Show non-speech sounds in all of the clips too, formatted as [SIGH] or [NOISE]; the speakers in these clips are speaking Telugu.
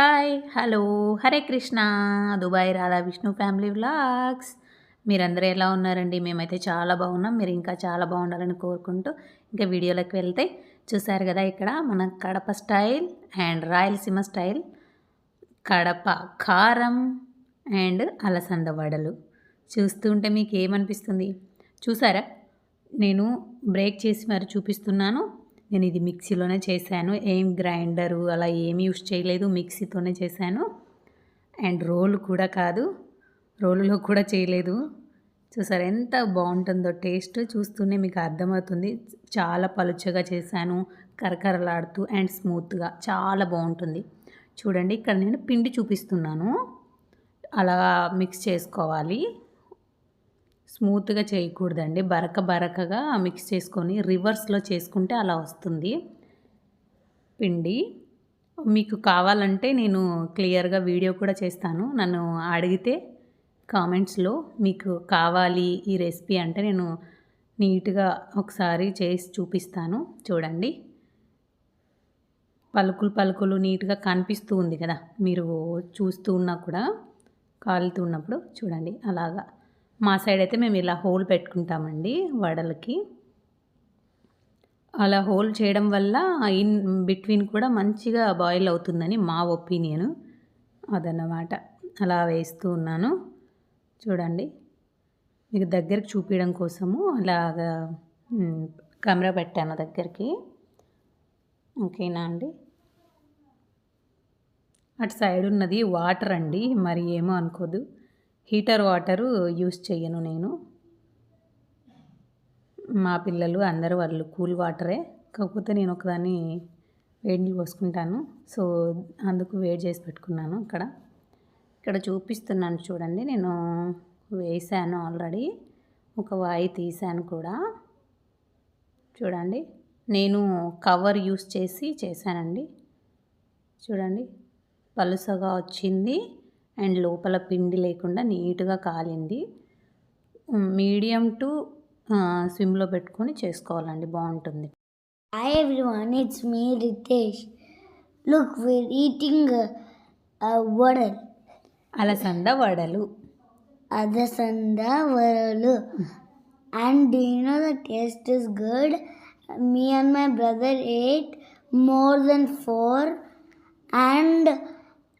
Hi hello Hare Krishna Dubai Radha Vishnu family vlogs. మీరందరూ ఎలా ఉన్నారండి? మేమైతే చాలా బాగున్నాం. మీరు ఇంకా చాలా బాగుండాలని కోరుకుంటూ ఇంకా వీడియోలోకి వెళ్తే చూసారు కదా ఇక్కడ మన Kadapa style and Rayalaseema style. Kadapa కారం అండ్ అలసంద వడలు. చూస్తుంటే మీకు ఏమనిపిస్తుంది? చూసారా? నేను బ్రేక్ చేసి మరి చూపిస్తున్నాను. నేను ఇది మిక్సీలోనే చేశాను. ఏం గ్రైండరు అలా ఏమి యూస్ చేయలేదు. మిక్సీతోనే చేశాను. అండ్ రోల్ కూడా కాదు. రోలులో కూడా చేయలేదు. చూసారు ఎంత బాగుంటుందో టేస్ట్. చూస్తూనే మీకు అర్థమవుతుంది. చాలా పలుచగా చేశాను. కరకరలాడుతూ అండ్ స్మూత్గా చాలా బాగుంటుంది. చూడండి ఇక్కడ నేను పిండి చూపిస్తున్నాను. అలా మిక్స్ చేసుకోవాలి. స్మూత్గా చేయకూడదండి. బరక బరకగా మిక్స్ చేసుకొని రివర్స్లో చేసుకుంటే అలా వస్తుంది. పిండి మీకు కావాలంటే నేను క్లియర్గా వీడియో కూడా చేస్తాను. నన్ను అడిగితే కామెంట్స్లో మీకు కావాలి ఈ రెసిపీ అంటే నేను నీట్గా ఒకసారి చేసి చూపిస్తాను. చూడండి. పలుకులు పలుకులు నీట్గా కనిపిస్తూ ఉంది కదా. మీరు చూస్తూ ఉన్నా కూడా కాలుతూ ఉన్నప్పుడు చూడండి. అలాగా మా సైడ్ అయితే మేము ఇలా హోల్ పెట్టుకుంటామండి వడలకి. అలా హోల్ చేయడం వల్ల ఇన్ బిట్వీన్ కూడా మంచిగా బాయిల్ అవుతుందని మా ఒపీనియన్. అదన్నమాట. అలా వేస్తూ ఉన్నాను. చూడండి. మీకు దగ్గరికి చూపించడం కోసము అలాగా కెమెరా పెట్టాను దగ్గరికి. ఓకేనా అండి? అటు సైడ్ ఉన్నది వాటర్ అండి మరి ఏమో అనుకోదు. హీటర్ వాటరు యూస్ చేయను నేను. మా పిల్లలు అందరూ వాళ్ళు కూల్ వాటరే. కాకపోతే నేను ఒకదాన్ని వేడి పోసుకుంటాను. సో అందుకు వేడి చేసి పెట్టుకున్నాను ఇక్కడ ఇక్కడ చూపిస్తున్నాను చూడండి. నేను వేసాను ఆల్రెడీ. ఒక వాయి తీసాను కూడా. చూడండి. నేను కవర్ యూస్ చేసి చేశానండి. చూడండి. పలుసగా వచ్చింది. అండ్ లోపల పిండి లేకుండా నీట్గా కాలింది. మీడియం టు స్విమ్లో పెట్టుకొని చేసుకోవాలండి. బాగుంటుంది. Hi everyone it's me Ritesh look we're eating వడల్ అలసంద వడలు. అలసంద వడలు. And the know the taste is good me and my brother ate more than four and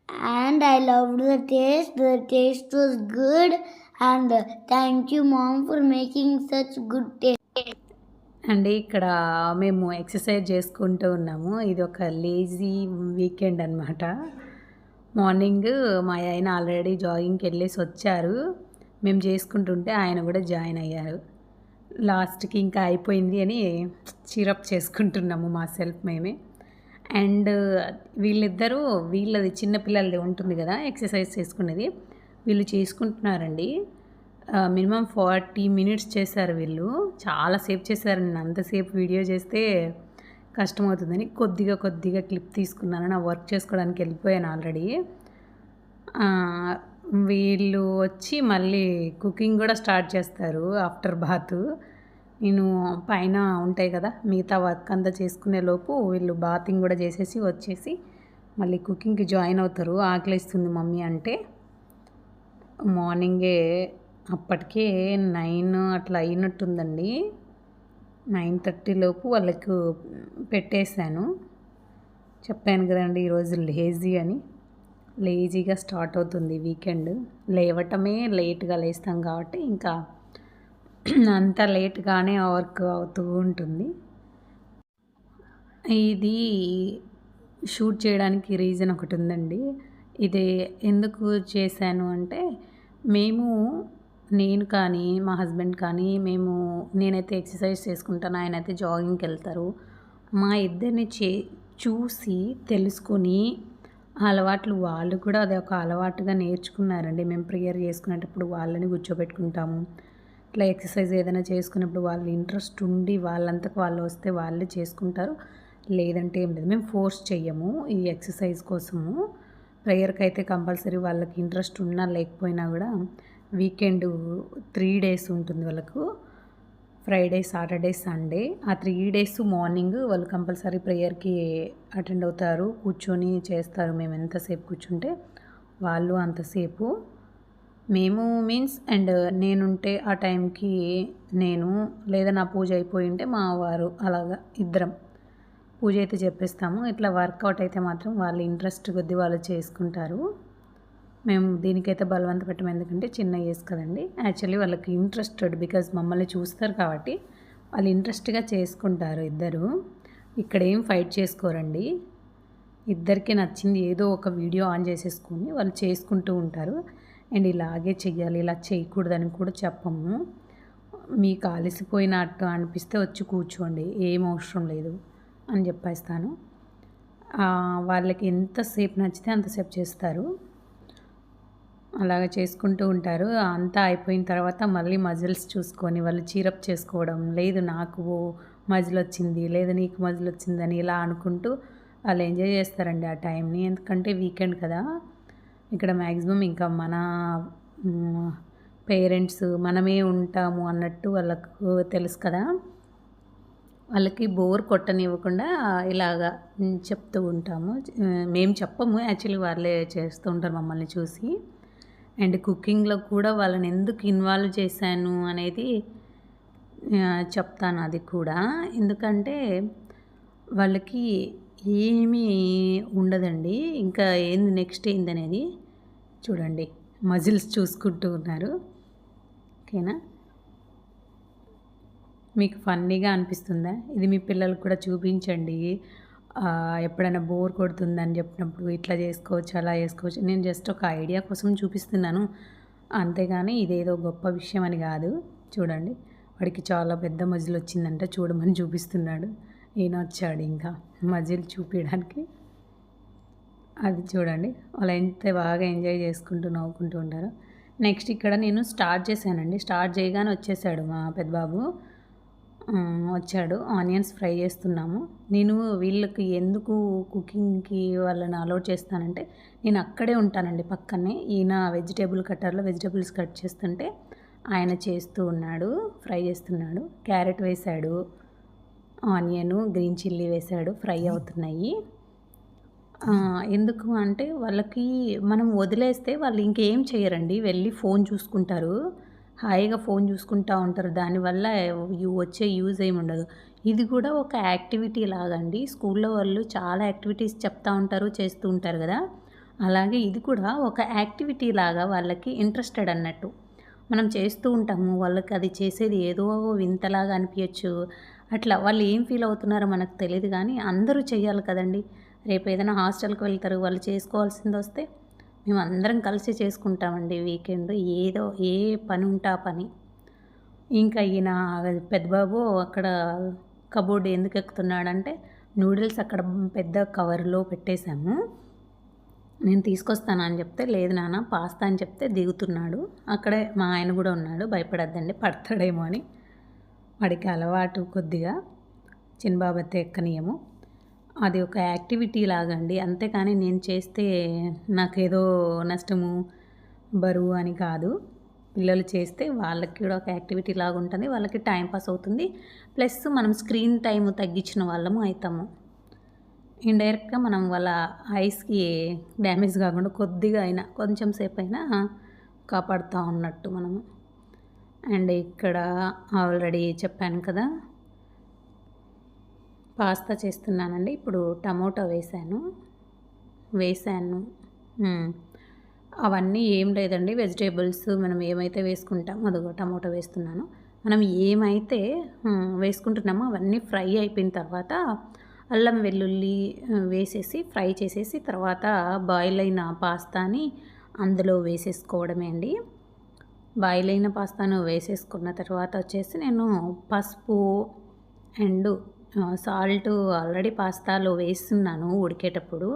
and I I loved the taste. The taste was good. And thank you mom for making such good taste. అండి ఇక్కడ మేము ఎక్సర్సైజ్ చేసుకుంటూ ఉన్నాము. ఇది ఒక లేజీ వీకెండ్ అనమాట మార్నింగ్ మా ఆయన ఆల్రెడీ జాగింగ్కి వెళ్ళేసి వచ్చారు. మేము చేసుకుంటుంటే ఆయన కూడా జాయిన్ అయ్యారు. లాస్ట్కి ఇంకా అయిపోయింది అని చీరప్ చేసుకుంటున్నాము మా సెల్ఫ్ మేమే. అండ్ వీళ్ళిద్దరూ వీళ్ళది చిన్నపిల్లలది ఉంటుంది కదా ఎక్సర్సైజ్ చేసుకునేది. వీళ్ళు చేసుకుంటున్నారండి. మినిమం ఫార్టీ మినిట్స్ చేశారు వీళ్ళు. చాలాసేపు చేశారు. నేను అంతసేపు వీడియో చేస్తే కష్టమవుతుందని కొద్దిగా కొద్దిగా క్లిప్ తీసుకున్నాను. నా వర్క్ చేసుకోవడానికి వెళ్ళిపోయాను ఆల్రెడీ. వీళ్ళు వచ్చి మళ్ళీ కుకింగ్ కూడా స్టార్ట్ చేస్తారు ఆఫ్టర్ బాత్. నేను పైన ఉంటాయి కదా మిగతా వర్క్ అంతా చేసుకునే లోపు వీళ్ళు బాతింగ్ కూడా చేసేసి వచ్చేసి మళ్ళీ కుకింగ్కి జాయిన్ అవుతారు. ఆకలిస్తుంది మమ్మీ అంటే. మార్నింగే అప్పటికే నైన్ అట్లా అయినట్టుందండి. నైన్ థర్టీ లోపు వాళ్ళకు పెట్టేశాను. చెప్పాను కదండి ఈరోజు లేజీ అని. లేజీగా స్టార్ట్ అవుతుంది వీకెండ్. లేవటమే లేట్గా లేస్తాం కాబట్టి ఇంకా [CLEARS THROAT] అంత లేట్గానే వర్క్ అవుతూ ఉంటుంది. ఇది షూట్ చేయడానికి రీజన్ ఒకటి ఉందండి. ఇది ఎందుకు చేశాను అంటే మేము నేను కానీ మా హస్బెండ్ కానీ మేము నేనైతే ఎక్సర్సైజ్ చేసుకుంటాను ఆయన అయితే జాగింగ్కి వెళ్తారు. మా ఇద్దరిని చే చూసి తెలుసుకొని అలవాట్లు వాళ్ళు కూడా అది ఒక అలవాటుగా నేర్చుకున్నారండి. మేము ప్రేయర్ చేసుకునేటప్పుడు వాళ్ళని కూర్చోబెట్టుకుంటాము. ఇట్లా ఎక్సర్సైజ్ ఏదైనా చేసుకున్నప్పుడు వాళ్ళు ఇంట్రెస్ట్ ఉండి వాళ్ళంతకు వాళ్ళు వస్తే వాళ్ళే చేసుకుంటారు. లేదంటే ఏం లేదు. మేము ఫోర్స్ చెయ్యము ఈ ఎక్సర్సైజ్ కోసము. ప్రేయర్కి అయితే కంపల్సరీ వాళ్ళకి ఇంట్రెస్ట్ ఉన్నా లేకపోయినా కూడా వీకెండ్ త్రీ డేస్ ఉంటుంది వాళ్ళకు. Friday Saturday Sunday. ఆ త్రీ డేస్ మార్నింగ్ వాళ్ళు కంపల్సరీ ప్రేయర్కి అటెండ్ అవుతారు. కూర్చొని చేస్తారు. మేము ఎంతసేపు కూర్చుంటే వాళ్ళు అంతసేపు. మేము మీన్స్ అండ్ నేనుంటే ఆ టైంకి నేను లేదా నా పూజ అయిపోయి ఉంటే మా వారు అలాగా ఇద్దరం పూజ అయితే చెప్పేస్తాము. ఇట్లా వర్కౌట్ అయితే మాత్రం వాళ్ళ ఇంట్రెస్ట్ కొద్ది వాళ్ళు చేసుకుంటారు. మేము దీనికైతే బలవంత పెట్టం. ఎందుకంటే చిన్న ఏజ్ కదండి. యాక్చువల్లీ వాళ్ళకి ఇంట్రెస్టెడ్ బికాజ్ మమ్మల్ని చూస్తారు కాబట్టి వాళ్ళు ఇంట్రెస్ట్గా చేసుకుంటారు ఇద్దరు. ఇక్కడ ఏం ఫైట్ చేసుకోరండి. ఇద్దరికి నచ్చింది ఏదో ఒక వీడియో ఆన్ చేసేసుకొని వాళ్ళు చేసుకుంటూ ఉంటారు. అండ్ ఇలాగే చెయ్యాలి ఇలా చేయకూడదని కూడా చెప్పము. మీకు అలసిపోయినట్టు అనిపిస్తే వచ్చి కూర్చోండి ఏం అవసరం లేదు అని చెప్పేస్తాను. వాళ్ళకి ఎంతసేపు నచ్చితే అంతసేపు చేస్తారు. అలాగ చేసుకుంటూ ఉంటారు. అంతా అయిపోయిన తర్వాత మళ్ళీ మజిల్స్ చూసుకొని వాళ్ళు చీరప్ చేసుకోవడం లేదు నాకు మజిల్ వచ్చింది లేదు నీకు మజిల్ వచ్చిందని ఇలా అనుకుంటూ వాళ్ళు ఎంజాయ్ చేస్తారండి ఆ టైంని. ఎందుకంటే వీకెండ్ కదా. ఇక్కడ మ్యాక్సిమం ఇంకా మన పేరెంట్స్ మనమే ఉంటాము అన్నట్టు వాళ్ళకు తెలుసు కదా. వాళ్ళకి బోర్ కొట్టనివ్వకుండా ఇలాగా చెప్తూ ఉంటాము. మేము చెప్పము యాక్చువల్లీ వాళ్ళే చేస్తూ ఉంటారు మమ్మల్ని చూసి. అండ్ కుకింగ్లో కూడా వాళ్ళని ఎందుకు ఇన్వాల్వ్ చేశాను అనేది చెప్తాను అది కూడా. ఎందుకంటే వాళ్ళకి ఏమీ ఉండదండి. ఇంకా ఏంది నెక్స్ట్ ఏందనేది చూడండి. మజిల్స్ చూసుకుంటూ ఉన్నారు. ఓకేనా? మీకు ఫన్నీగా అనిపిస్తుందా? ఇది మీ పిల్లలకు కూడా చూపించండి. ఎప్పుడైనా బోర్ కొడుతుందని చెప్పినప్పుడు ఇట్లా చేసుకోవచ్చు అలా చేసుకోవచ్చు. నేను జస్ట్ ఒక ఐడియా కోసం చూపిస్తున్నాను. అంతేగాని ఇదేదో గొప్ప విషయం అని కాదు. చూడండి. వాడికి చాలా పెద్ద మజిల్ వచ్చిందంట చూడమని చూపిస్తున్నాడు. ఈయన వచ్చాడు ఇంకా మజిల్ చూపించడానికి అది చూడండి. వాళ్ళు ఎంత బాగా ఎంజాయ్ చేసుకుంటూ నవ్వుకుంటూ ఉంటారు. నెక్స్ట్ ఇక్కడ నేను స్టార్ట్ చేశానండి. స్టార్ట్ చేయగానే వచ్చేసాడు మా పెద్దబాబు. వచ్చాడు. ఆనియన్స్ ఫ్రై చేస్తున్నాము. నేను వీళ్ళకి ఎందుకు కుకింగ్కి వాళ్ళని అలౌట్ చేస్తానంటే నేను అక్కడే ఉంటానండి పక్కనే. ఈయన వెజిటేబుల్ కట్టర్లో వెజిటేబుల్స్ కట్ చేస్తుంటే ఆయన చేస్తూ ఉన్నాడు ఫ్రై చేస్తున్నాడు. క్యారెట్ వేశాడు. ఆనియన్ గ్రీన్ చిల్లీ వేశాడు ఫ్రై అవుతున్నాయి. ఎందుకు అంటే వాళ్ళకి మనం వదిలేస్తే వాళ్ళు ఇంకేం చేయరండి. వెళ్ళి ఫోన్ చూసుకుంటారు. హాయిగా ఫోన్ చూసుకుంటూ ఉంటారు. దానివల్ల యు- వచ్చే యూజ్ ఏమి ఉండదు. ఇది కూడా ఒక యాక్టివిటీ లాగండి. స్కూల్లో వాళ్ళు చాలా యాక్టివిటీస్ చెప్తా ఉంటారు చేస్తూ ఉంటారు కదా. అలాగే ఇది కూడా ఒక యాక్టివిటీ లాగా వాళ్ళకి ఇంట్రెస్టెడ్ అన్నట్టు. మనం చేస్తూ ఉంటాము. వాళ్ళకి అది చేసేది ఏదో వింతలాగా అనిపించచ్చు. అట్లా వాళ్ళు ఏం ఫీల్ అవుతున్నారో మనకు తెలియదు కానీ అందరూ చేయాలి కదండి. రేపు ఏదైనా హాస్టల్కి వెళ్తారు వాళ్ళు చేసుకోవాల్సింది వస్తే మేము అందరం కలిసి చేసుకుంటామండి వీకెండ్. ఏదో ఏ పని ఉంటా పని. ఇంకా ఈయన పెద్దబాబు అక్కడ కబోర్డ్ ఎందుకు ఎక్కుతున్నాడంటే నూడిల్స్ అక్కడ పెద్ద కవర్లో పెట్టేశాము. నేను తీసుకొస్తాను అని చెప్తే లేదు నాన్న పాస్తా అని చెప్తే దిగుతున్నాడు. అక్కడే మా ఆయన కూడా ఉన్నాడు భయపడద్దండి పడతాడేమో అని. వాడికి అలవాటు కొద్దిగా చిన్నబాబు అయితే ఎక్కనీయము. అది ఒక యాక్టివిటీ లాగండి. అంతేకాని నేను చేస్తే నాకేదో నష్టము బరువు అని కాదు. పిల్లలు చేస్తే వాళ్ళకి కూడా ఒక యాక్టివిటీ లాగా ఉంటుంది వాళ్ళకి టైం పాస్ అవుతుంది. ప్లస్ మనం స్క్రీన్ టైం తగ్గించిన వాళ్ళము అవుతాము ఇండైరెక్ట్గా మనం వాళ్ళ ఐస్కి డ్యామేజ్ కాకుండా కొద్దిగా అయినా కొంచెం సేపు అయినా కాపాడుతూ ఉన్నట్టు మనము. అండ్ ఇక్కడ ఆల్రెడీ చెప్పాను కదా పాస్తా చేస్తున్నానండి. ఇప్పుడు టమోటా వేసాను వేసాను అవన్నీ ఏం లేదండి. వెజిటేబుల్స్ మనం ఏమైతే వేసుకుంటామో అదిగో టమోటా వేస్తున్నాను. మనం ఏమైతే వేసుకుంటున్నామో అవన్నీ ఫ్రై అయిపోయిన తర్వాత అల్లం వెల్లుల్లి వేసేసి ఫ్రై చేసేసి తర్వాత బాయిల్ అయిన పాస్తాని అందులో వేసేసుకోవడమే అండి. బాయిల్ అయిన పాస్తాను వేసేసుకున్న తర్వాత వచ్చేసి నేను పసుపు అండ్ సాల్ట్ ఆల్రెడీ పాస్తాలో వేస్తున్నాను ఉడికేటప్పుడు.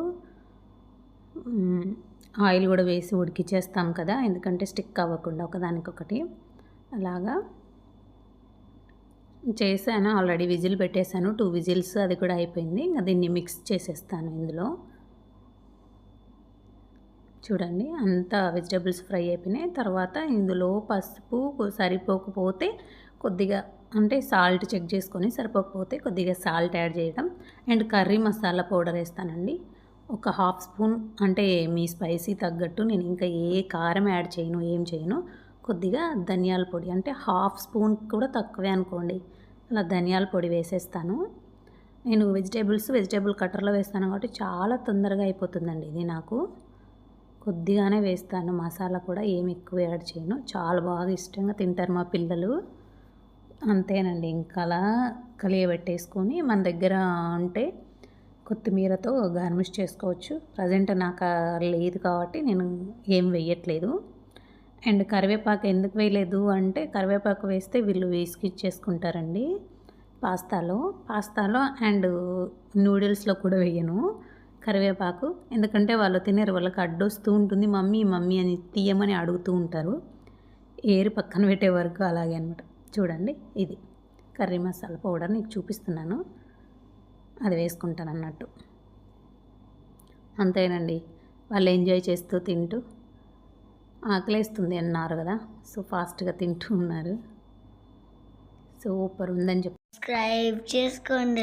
ఆయిల్ కూడా వేసి ఉడికిచ్చేస్తాం కదా ఎందుకంటే స్టిక్ అవ్వకుండా ఒకదానికొకటి. అలాగా. చేశాను ఆల్రెడీ విజిల్ పెట్టేశాను టూ విజిల్స్ అది కూడా అయిపోయింది ఇంకా దీన్ని మిక్స్ చేసేస్తాను ఇందులో. చూడండి. అంతా వెజిటేబుల్స్ ఫ్రై అయిపోయినాయి. తర్వాత ఇందులో పసుపు సరిపోకపోతే కొద్దిగా అంటే సాల్ట్ చెక్ చేసుకొని సరిపోకపోతే కొద్దిగా సాల్ట్ యాడ్ చేయడం అండ్ కర్రీ మసాలా పౌడర్ వేస్తానండి. ఒక హాఫ్ స్పూన్ అంటే మీ స్పైసీ తగ్గట్టు నేను ఇంకా ఏ కారం యాడ్ చేయను ఏం చేయను. కొద్దిగా ధనియాల పొడి అంటే హాఫ్ స్పూన్ కూడా తక్కువే అనుకోండి. అలా ధనియాల పొడి వేసేస్తాను. నేను వెజిటేబుల్స్ వెజిటేబుల్ కట్టర్లో వేస్తాను కాబట్టి చాలా తొందరగా అయిపోతుందండి ఇది నాకు. కొద్దిగానే వేస్తాను. మసాలా కూడా ఏమి ఎక్కువ యాడ్ చేయను. చాలా బాగా ఇష్టంగా తింటారు మా పిల్లలు. అంతేనండి. ఇంకా అలా కలియబెట్టేసుకొని మన దగ్గర ఉంటే కొత్తిమీరతో గార్నిష్ చేసుకోవచ్చు. ప్రజెంట్ నాకు లేదు కాబట్టి నేను ఏం వేయట్లేదు. అండ్ కరివేపాకు ఎందుకు వేయలేదు అంటే కరివేపాకు వేస్తే వీళ్ళు వేసుకిచ్చేసుకుంటారండి పాస్తాలో. పాస్తాలో అండ్ నూడిల్స్లో కూడా వేయను. కరివేపాకు. ఎందుకంటే వాళ్ళు తినరు వాళ్ళకి అడ్డొస్తూ ఉంటుంది. మమ్మీ మమ్మీ అని తీయమని అడుగుతూ ఉంటారు. ఏరు పక్కన పెట్టే వరకు అలాగే అనమాట చూడండి ఇది కర్రీ మసాలా పౌడర్ నీకు చూపిస్తున్నాను. అది వేసుకుంటాను అన్నట్టు అంతేనండి. వాళ్ళు ఎంజాయ్ చేస్తూ తింటూ ఆకలేస్తుంది అన్నారు కదా. సో ఫాస్ట్గా తింటూ ఉన్నారు. సూపర్ ఉందని చెప్పి సబ్స్క్రైబ్ చేసుకోండి